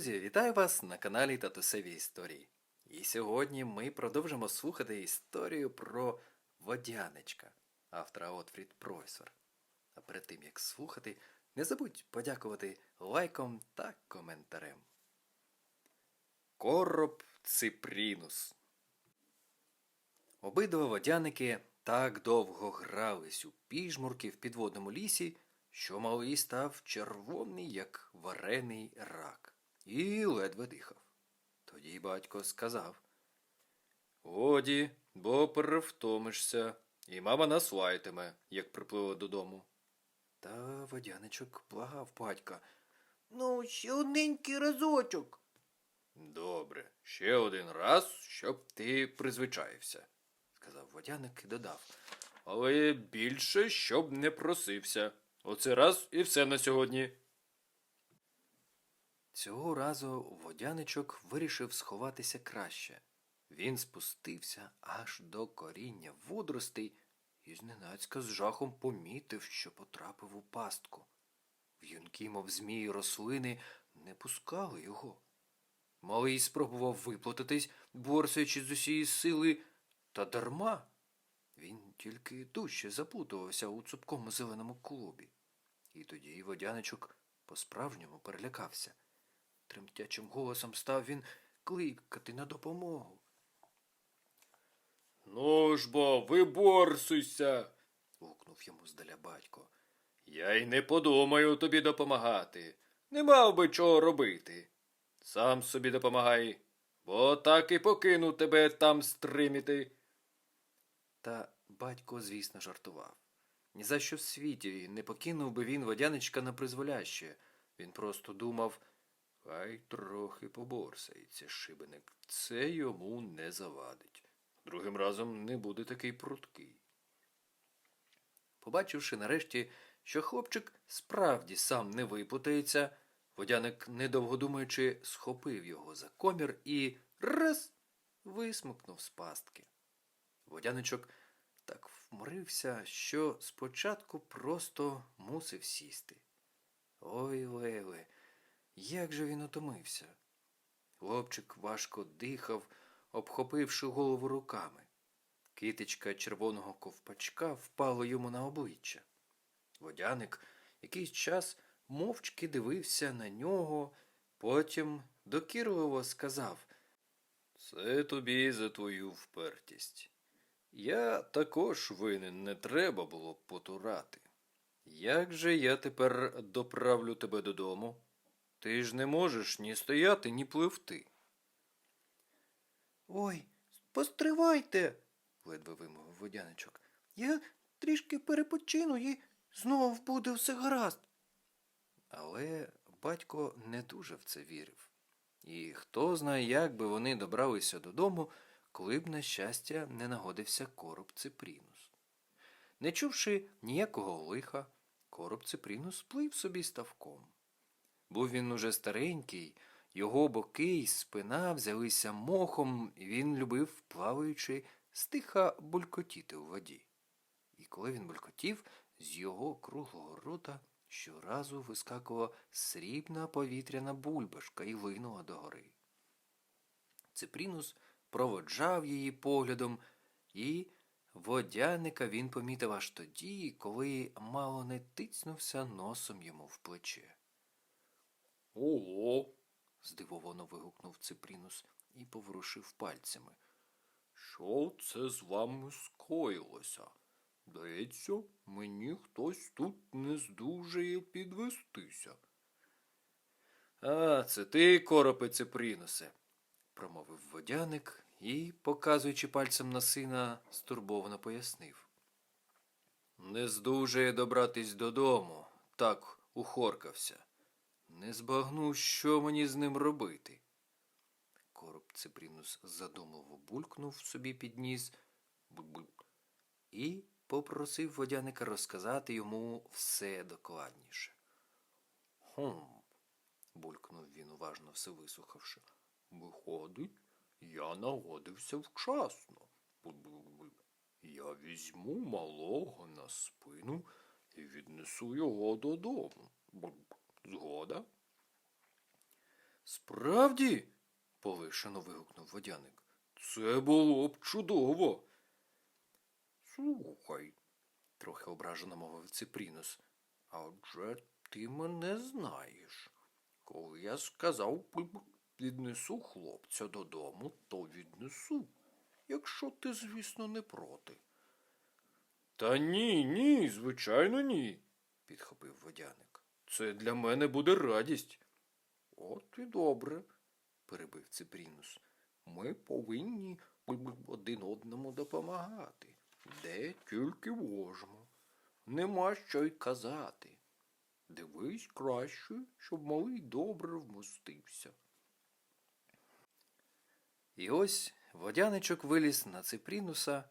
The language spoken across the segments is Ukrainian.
Друзі, вітаю вас на каналі Татусеві Історії. І сьогодні ми продовжимо слухати історію про водяничка автора Отфрід Пройсер. А перед тим як слухати, не забудь подякувати лайком та коментарем. Короб Ципрінус Обидва водяники так довго грались у піжмурки в підводному лісі, що малий став червоний, як варений рак, і ледве дихав. Тоді батько сказав Годі, бо перевтомишся, і мама нас лаятиме, як припливе додому. Та водяничок благав батька. Ну, ще одненький разочок. Добре, ще один раз, щоб ти призвичаївся, сказав водяник і додав. Але більше, щоб не просився. Оце раз і все на сьогодні. Цього разу водяничок вирішив сховатися краще. Він спустився аж до коріння водоростей і зненацька з жахом помітив, що потрапив у пастку. В'юнки, мов змії рослини, не пускали його. Малий спробував виплутатись, борсаючи з усієї сили, та дарма. Він тільки дужче заплутувався у цупкому зеленому клубі. І тоді водяничок по-справжньому перелякався. Тремтячим голосом став він кликати на допомогу. Ну ж бо, виборсуйся. гукнув йому здаля батько. Я й не подумаю тобі допомагати. Не мав би чого робити. Сам собі допомагай, бо так і покину тебе там стриміти. Та батько, звісно, жартував. Ні за що в світі не покинув би він водяничка на призволяще. Він просто думав, хай трохи поборсається шибеник. Це йому не завадить. Другим разом не буде такий пруткий. Побачивши нарешті, що хлопчик справді сам не випутається, водяник, недовго думаючи, схопив його за комір і раз висмикнув з пастки. Водяничок так вморився, що спочатку просто мусив сісти. Ой, Леле, як же він утомився. Хлопчик важко дихав, обхопивши голову руками. Китичка червоного ковпачка впала йому на обличчя. Водяник якийсь час мовчки дивився на нього, потім докірливо сказав Це тобі за твою впертість. Я також винен не треба було потурати. Як же я тепер доправлю тебе додому? Ти ж не можеш ні стояти, ні пливти. Ой, постривайте, ледве вимовив водяничок. Я трішки перепочину і знов буде все гаразд. Але батько не дуже в це вірив. І хто знає, як би вони добралися додому, коли б, на щастя, не нагодився короб Ципрінус. Не чувши ніякого лиха, короб Ципрінус плив собі ставком. Був він уже старенький, його боки й спина взялися мохом, і він любив, плаваючи, стиха булькотіти у воді. І коли він булькотів, з його круглого рота щоразу вискакувала срібна повітряна бульбашка і линула догори. Ципрінус проводжав її поглядом, і водяника він помітив аж тоді, коли мало не тицнувся носом йому в плече. Ого. здивовано вигукнув Ципрінус і поворушив пальцями. Що це з вами скоїлося? Здається, мені хтось тут не здужає підвестися. А, це ти, коропе Ципрінусе, промовив водяник і, показуючи пальцем на сина, стурбовано пояснив. Не здужає добратись додому, так ухоркався. Не збагнув, що мені з ним робити. Короб Ципрінус задумливо булькнув собі під ніс і попросив водяника розказати йому все докладніше. Хм, булькнув він, уважно все вислухавши. Виходить, я нагодився вчасно. Я візьму малого на спину і віднесу його додому. Згода? Справді? полишено вигукнув водяник. Це було б чудово. Слухай, трохи ображено мовив Ципрінус. А отже ти мене знаєш. Коли я сказав, віднесу хлопця додому, то віднесу, якщо ти, звісно, не проти. Та ні, ні, звичайно, ні, підхопив водяник. Це для мене буде радість. От і добре, перебив Ципрінус. Ми повинні один одному допомагати, де тільки можемо. Нема що й казати. Дивись краще, щоб малий добре вмостився. І ось водяничок виліз на ципрінуса,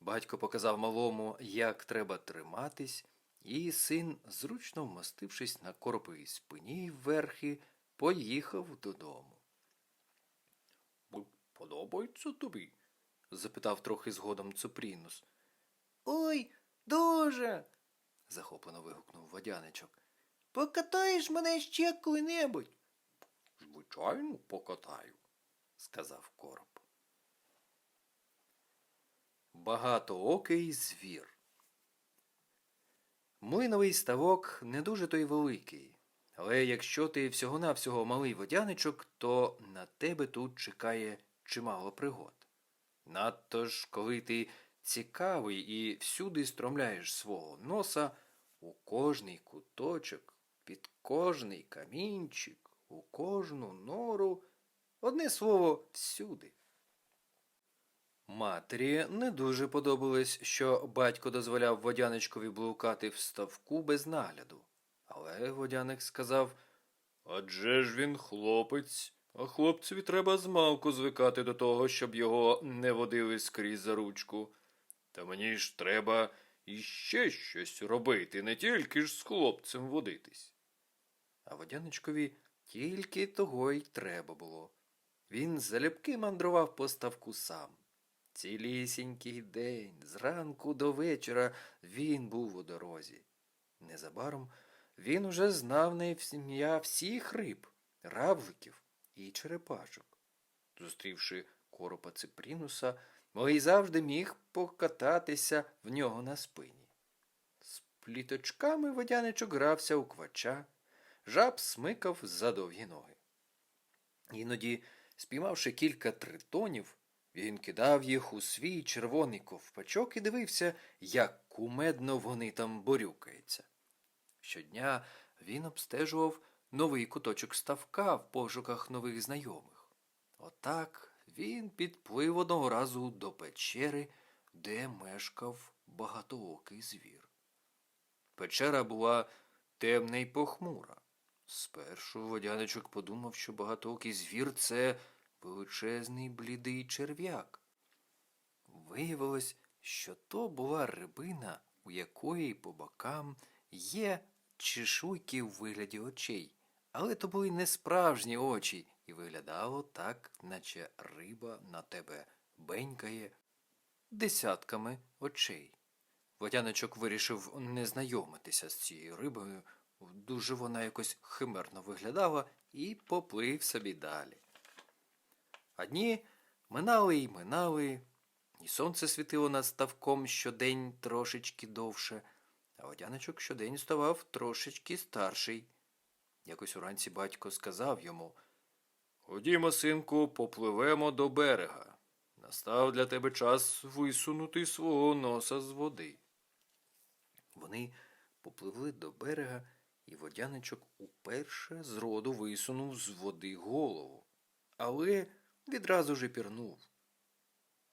батько показав малому, як треба триматись, і син, зручно вмостившись на короповій спині верхи, поїхав додому. Подобається тобі? запитав трохи згодом Цупрінус. Ой, дуже. захоплено вигукнув водяничок. Покатаєш мене ще коли-небудь. Звичайно, покатаю, сказав короб. Багатоокий звір. Млиновий ставок не дуже той великий, але якщо ти всього-навсього малий водяничок, то на тебе тут чекає чимало пригод. Надто ж, коли ти цікавий і всюди стромляєш свого носа у кожний куточок, під кожний камінчик, у кожну нору, одне слово, всюди. Матері не дуже подобалось, що батько дозволяв водяничкові блукати в ставку без нагляду. Але водяник сказав Адже ж він хлопець, а хлопцеві треба змалку звикати до того, щоб його не водили скрізь за ручку. Та мені ж треба іще щось робити, не тільки ж з хлопцем водитись. А водяничкові тільки того й треба було. Він залюбки мандрував по ставку сам. Цілісінький день, зранку до вечора він був у дорозі. Незабаром він уже знав на ім'я всіх риб, равликів і черепашок. Зустрівши коропа Ципрінуса, Мой завжди міг покататися в нього на спині. З пліточками водяничок грався у квача, жаб смикав за довгі ноги. Іноді, спіймавши кілька тритонів, він кидав їх у свій червоний ковпачок і дивився, як кумедно вони там борюкаються. Щодня він обстежував новий куточок ставка в пошуках нових знайомих. Отак він підплив одного разу до печери, де мешкав багатоокий звір. Печера була темна й похмура. Спершу водяничок подумав, що багатоокий звір це величезний блідий черв'як. Виявилось, що то була рибина, у якої по бокам є чешуйки у вигляді очей, але то були не справжні очі, і виглядало так, наче риба на тебе бенькає десятками очей. Водяничок вирішив не знайомитися з цією рибою, дуже вона якось химерно виглядала і поплив собі далі. А дні минали й минали, і сонце світило над ставком щодень трошечки довше, а водяничок щодень ставав трошечки старший. Якось уранці батько сказав йому Ходімо, синку, попливемо до берега. Настав для тебе час висунути свого носа з води. Вони попливли до берега, і водяничок уперше з роду висунув з води голову, але відразу же пірнув.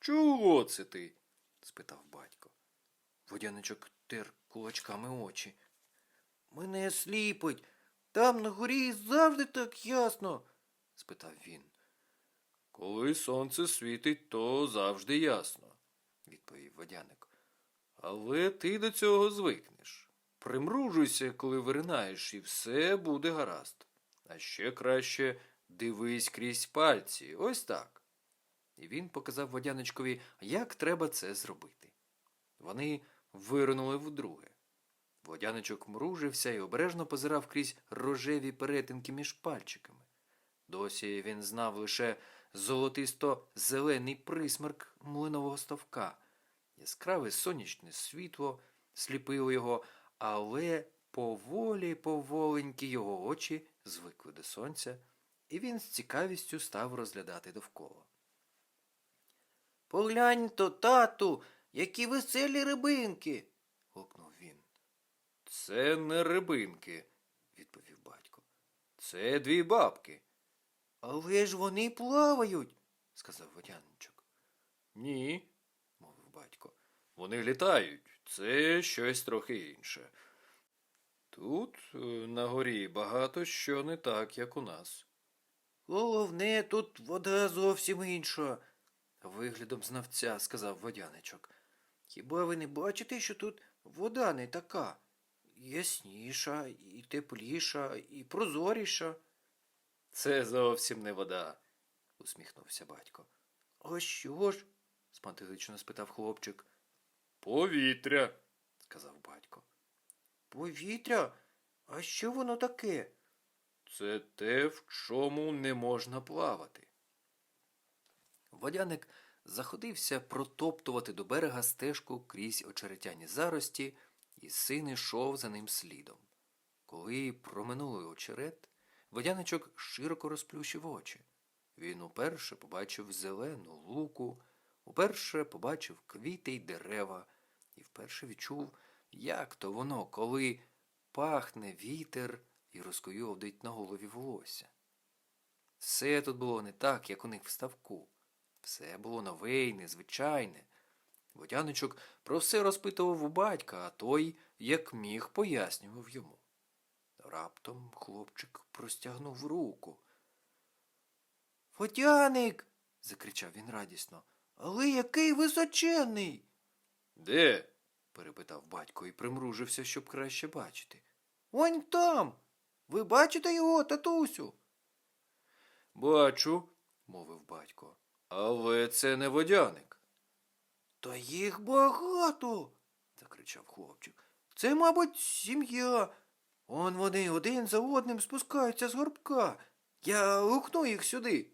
Чого це ти? спитав батько. Водяничок тер кулачками очі. Мене сліпить. Там на горі завжди так ясно. спитав він. Коли сонце світить, то завжди ясно, відповів водяник. Але ти до цього звикнеш. Примружуйся, коли виринаєш, і все буде гаразд. А ще краще дивись крізь пальці, ось так. І він показав водяничкові, як треба це зробити. Вони виринули вдруге. Водяничок мружився і обережно позирав крізь рожеві перетинки між пальчиками. Досі він знав лише золотисто-зелений присмерк млинового ставка. Яскраве сонячне світло сліпило його, але поволі поволенькі його очі звикли до сонця, і він з цікавістю став розглядати довкола. Поглянь то, тату, які веселі рибинки. гукнув він. Це не рибинки, відповів батько. Це дві бабки. Але ж вони плавають, сказав водяничок. Ні, мовив батько. Вони літають. Це щось трохи інше. Тут е, на горі багато що не так, як у нас. Головне, тут вода зовсім інша. Виглядом знавця, сказав водяничок. Хіба ви не бачите, що тут вода не така? Ясніша, і тепліша, і прозоріша. Це зовсім не вода, усміхнувся батько. А що ж? спантелично спитав хлопчик. Повітря, сказав батько. Повітря? А що воно таке? Це те, в чому не можна плавати. Водяник заходився протоптувати до берега стежку крізь очеретяні зарості, і син ішов за ним слідом. Коли проминули очерет, водяничок широко розплющив очі. Він уперше побачив зелену луку, уперше побачив квіти й дерева, і вперше відчув, як то воно, коли пахне вітер і розкуйовдить на голові волосся. Все тут було не так, як у них в ставку. Все було нове й незвичайне. Водяничок про все розпитував у батька, а той, як міг, пояснював йому. Раптом хлопчик простягнув руку. Водяник. закричав він радісно. Але який височенний. Де? перепитав батько і примружився, щоб краще бачити. Он там. Ви бачите його, татусю? Бачу, мовив батько. Але це не водяник. Та їх багато. закричав хлопчик. Це, мабуть, сім'я. Он вони один за одним спускаються з горбка. Я гукну їх сюди.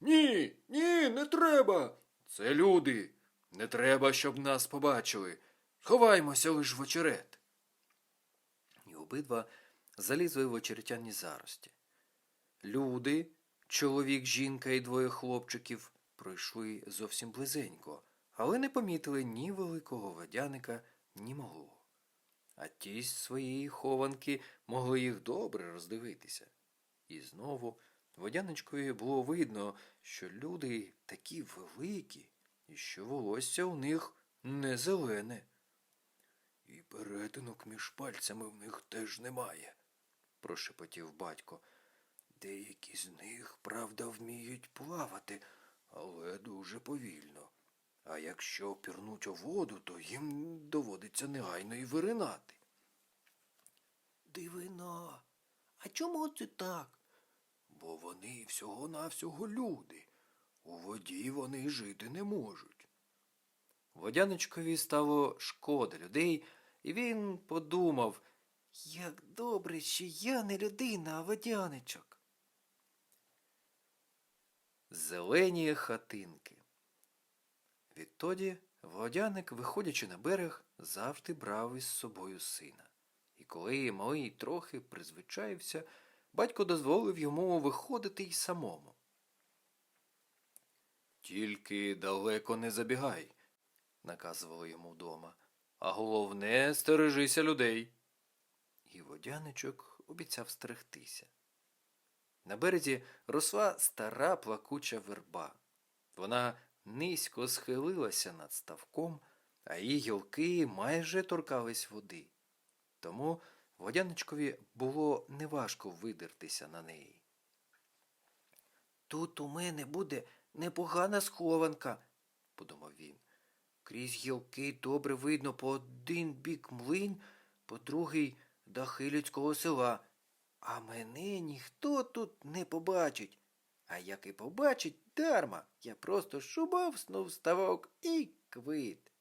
Ні, ні, не треба. Це люди. Не треба, щоб нас побачили. Ховаймося лиш в очерет. І обидва залізли в очеретяні зарості. Люди, чоловік, жінка і двоє хлопчиків, пройшли зовсім близенько, але не помітили ні великого водяника, ні малого. А ті з своєї хованки могли їх добре роздивитися. І знову водяничкові було видно, що люди такі великі, і що волосся у них не зелене. І перетинок між пальцями в них теж немає, прошепотів батько. Деякі з них, правда, вміють плавати, але дуже повільно. А якщо пірнуть у воду, то їм доводиться негайно і виринати. Дивина. А чому це так? Бо вони всього-навсього люди. У воді вони жити не можуть. Водяничкові стало шкода людей, і він подумав, Як добре, що я не людина, а водяничок. зелені хатинки. Відтоді водяник, виходячи на берег, завжди брав із собою сина. І коли малий трохи призвичаївся, батько дозволив йому виходити й самому. Тільки далеко не забігай, наказували йому вдома, а головне стережися людей. І водяничок обіцяв стерегтися. На березі росла стара плакуча верба. Вона низько схилилася над ставком, а її гілки майже торкались води. Тому водяничкові було неважко видертися на неї. Тут у мене буде непогана схованка, подумав він. Крізь гілки добре видно по один бік млин, по другий дахи людського села. А мене ніхто тут не побачить. А як і побачить дарма, я просто шубовснув ставок і квит.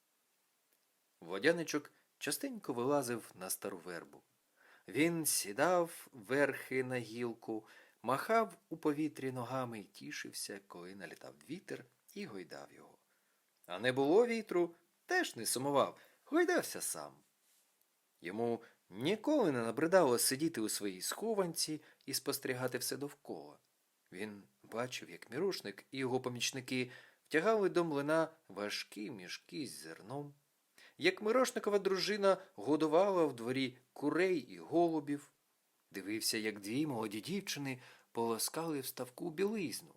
Водяничок частенько вилазив на стару вербу. Він сідав верхи на гілку, махав у повітрі ногами і тішився, коли налітав вітер і гойдав його. А не було вітру, теж не сумував, гойдався сам. Йому ніколи не набридало сидіти у своїй схованці і спостерігати все довкола. Він бачив, як мірошник і його помічники втягали до млина важкі мішки з зерном, як мирошникова дружина годувала в дворі курей і голубів, дивився, як дві молоді дівчини полоскали в ставку білизну,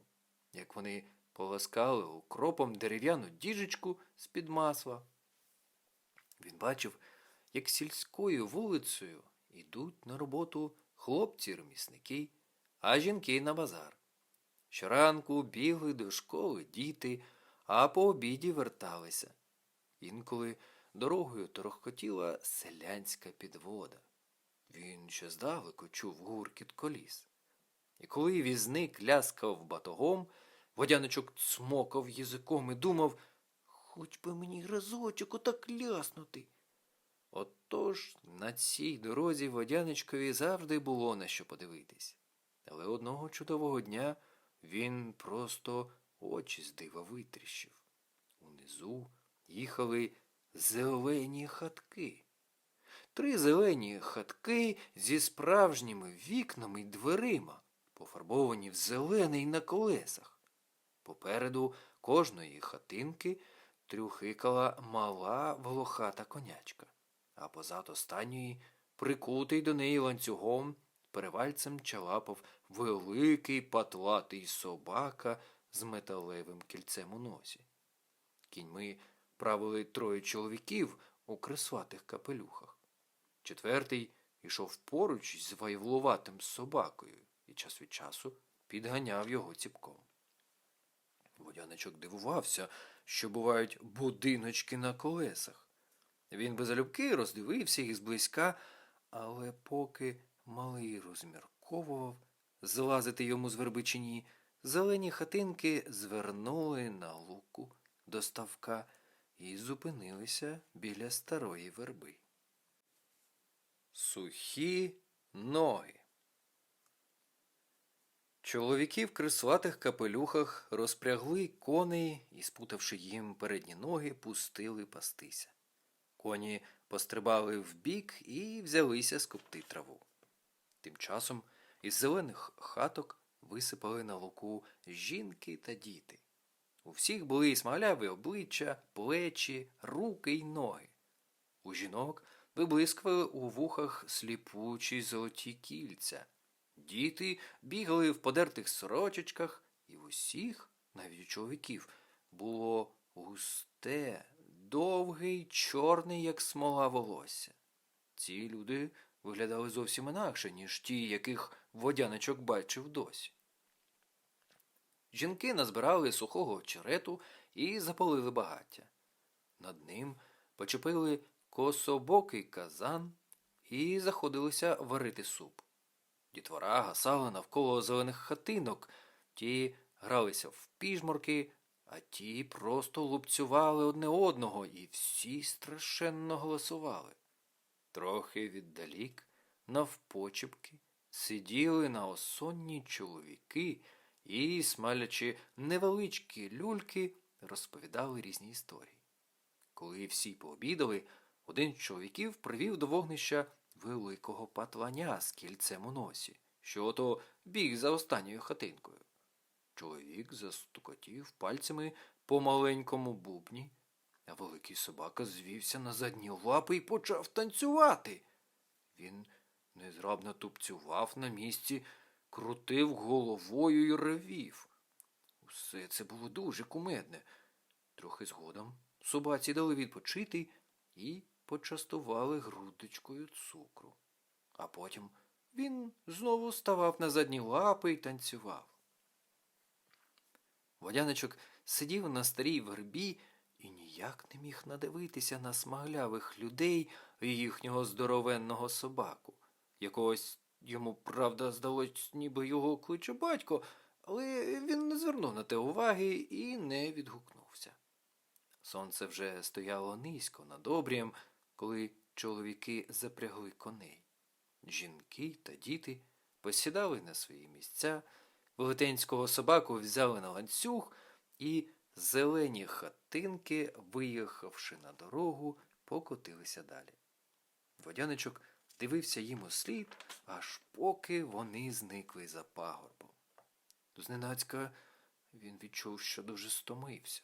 як вони полоскали укропом дерев'яну діжечку з-під масла. Він бачив, як сільською вулицею йдуть на роботу хлопці-ремісники, а жінки на базар. Щоранку бігли до школи діти, а по обіді верталися. Інколи дорогою торохкотіла селянська підвода. Він ще здалеку чув гуркіт коліс. І коли візник ляскав батогом, водяничок цмокав язиком і думав, хоч би мені разочок отак ляснути. Отож на цій дорозі водяничкові завжди було на що подивитись. Але одного чудового дня він просто очі з дива витріщив. Унизу їхали зелені хатки. Три зелені хатки зі справжніми вікнами й дверима, пофарбовані в зелений на колесах. Попереду кожної хатинки трюхикала мала волохата конячка, а позад останньої, прикутий до неї ланцюгом, перевальцем чалапав великий патлатий собака з металевим кільцем у носі. Кіньми правили троє чоловіків у кресватих капелюхах. Четвертий йшов поруч з вайвлуватим собакою і час від часу підганяв його ціпком. Водяничок дивувався, що бувають будиночки на колесах. Він безалюбки роздивився їх зблизька, але поки малий розмірковував злазити йому з вербичині, зелені хатинки звернули на луку до ставка і зупинилися біля старої верби. Сухі ноги. Чоловіки в крислатих капелюхах розпрягли коней і, спутавши їм передні ноги, пустили пастися. Коні пострибали вбік і взялися скупти траву. Тим часом із зелених хаток висипали на луку жінки та діти. У всіх були смаляві обличчя, плечі, руки й ноги. У жінок виблискували у вухах сліпучі золоті кільця. Діти бігали в подертих сорочечках, і в усіх, навіть у чоловіків, було густе, довге й чорне, як смола волосся. Ці люди виглядали зовсім інакше, ніж ті, яких водяничок бачив досі. Жінки назбирали сухого очерету і запалили багаття. Над ним почепили кособокий казан і заходилися варити суп. Дітвора гасала навколо зелених хатинок, ті гралися в піжморки, а ті просто лупцювали одне одного і всі страшенно голосували. Трохи віддалік, навпочепки, сиділи на осонні чоловіки і, смалячи невеличкі люльки, розповідали різні історії. Коли всі пообідали, один з чоловіків привів до вогнища великого патланя з кільцем у носі, що ото біг за останньою хатинкою. Чоловік застукотів пальцями по маленькому бубні, а великий собака звівся на задні лапи і почав танцювати. Він незграбно тупцював на місці, крутив головою і ревів. Усе це було дуже кумедне. Трохи згодом собаці дали відпочити і почастували грудочкою цукру. А потім він знову ставав на задні лапи і танцював. Водяничок сидів на старій вербі і ніяк не міг надивитися на смаглявих людей і їхнього здоровенного собаку. Якогось йому, правда, здалось, ніби його кличе батько, але він не звернув на те уваги і не відгукнувся. Сонце вже стояло низько над обрієм, коли чоловіки запрягли коней. Жінки та діти посідали на свої місця, велетенського собаку взяли на ланцюг і зелені хатинки, виїхавши на дорогу, покотилися далі. Водяничок дивився їм у слід, аж поки вони зникли за пагорбом. Зненацька він відчув, що дуже стомився.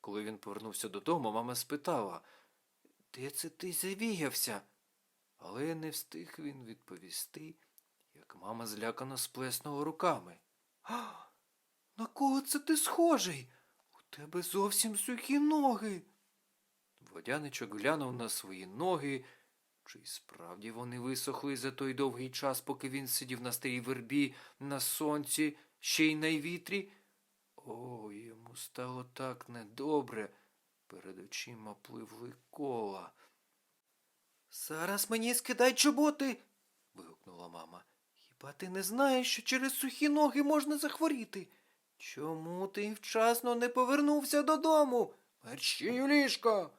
Коли він повернувся додому, мама спитала, де це ти завіявся? Але не встиг він відповісти, як мама злякано сплеснула руками. А, на кого це ти схожий? У тебе зовсім сухі ноги. Водяничок глянув на свої ноги. Чи справді вони висохли за той довгий час, поки він сидів на старій вербі, на сонці, ще й на вітрі? О, йому стало так недобре. Перед очима пливли кола. Зараз мені скидай чоботи. вигукнула мама. Хіба ти не знаєш, що через сухі ноги можна захворіти? Чому ти вчасно не повернувся додому? Мерщій у ліжко.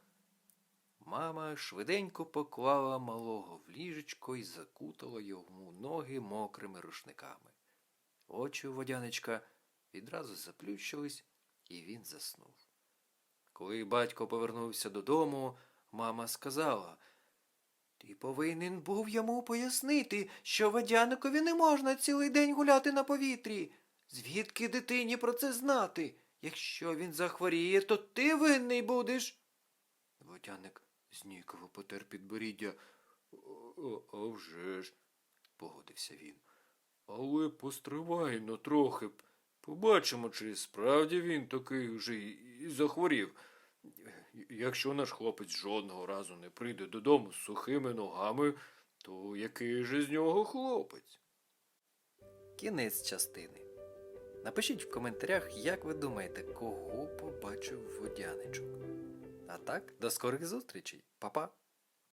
Мама швиденько поклала малого в ліжечко і закутала йому ноги мокрими рушниками. Очі у водяничка відразу заплющились, і він заснув. Коли батько повернувся додому, мама сказала Ти повинен був йому пояснити, що водяникові не можна цілий день гуляти на повітрі. Звідки дитині про це знати? Якщо він захворіє, то ти винний будеш. Водяник зніково потер підборіддя. «А- вже ж, погодився він. Але постривай но трохи. Побачимо, чи справді він такий уже і і захворів. Якщо наш хлопець жодного разу не прийде додому з сухими ногами, то який же з нього хлопець? Кінець частини. Напишіть в коментарях, як ви думаєте, кого побачив водяничок. А так, до скорих зустрічей. Па-па!